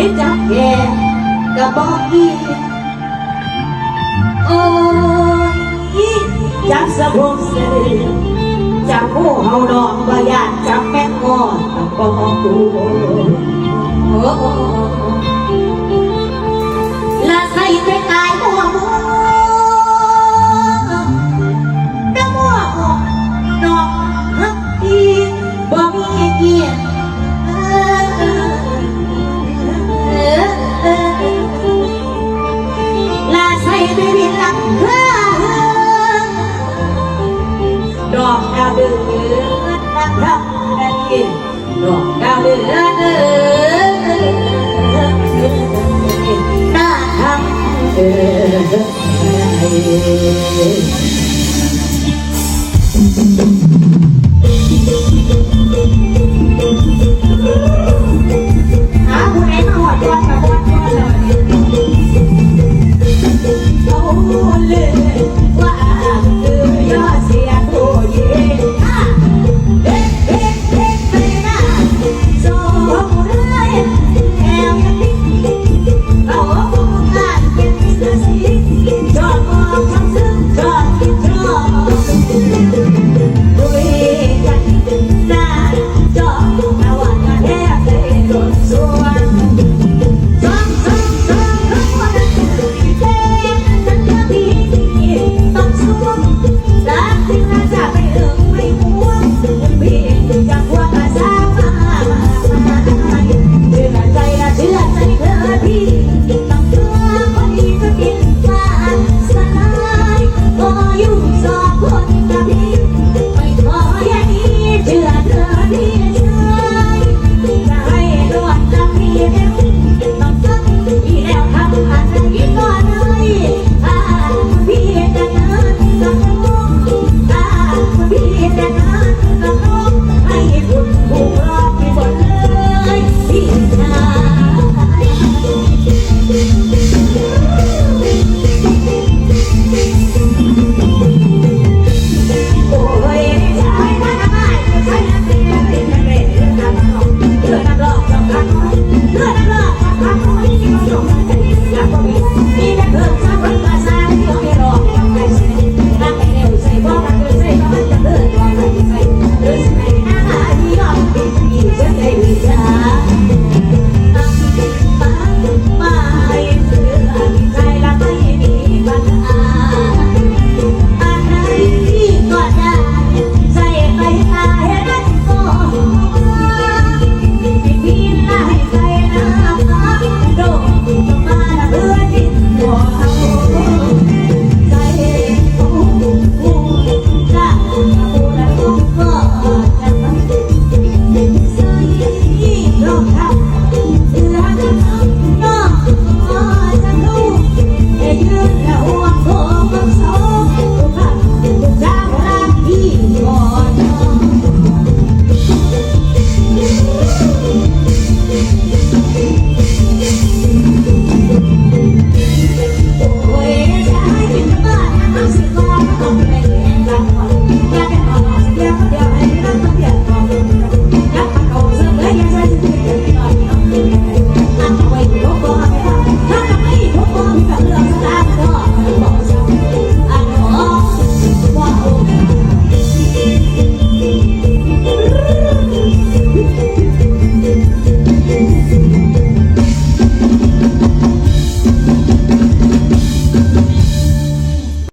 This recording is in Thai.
มิจับแย่กับอกอีโอ้ยจับสะพงเสจับผู้เฮาดองบ่ยานจับแม่งอตักบ่ฮู้โอ้ อ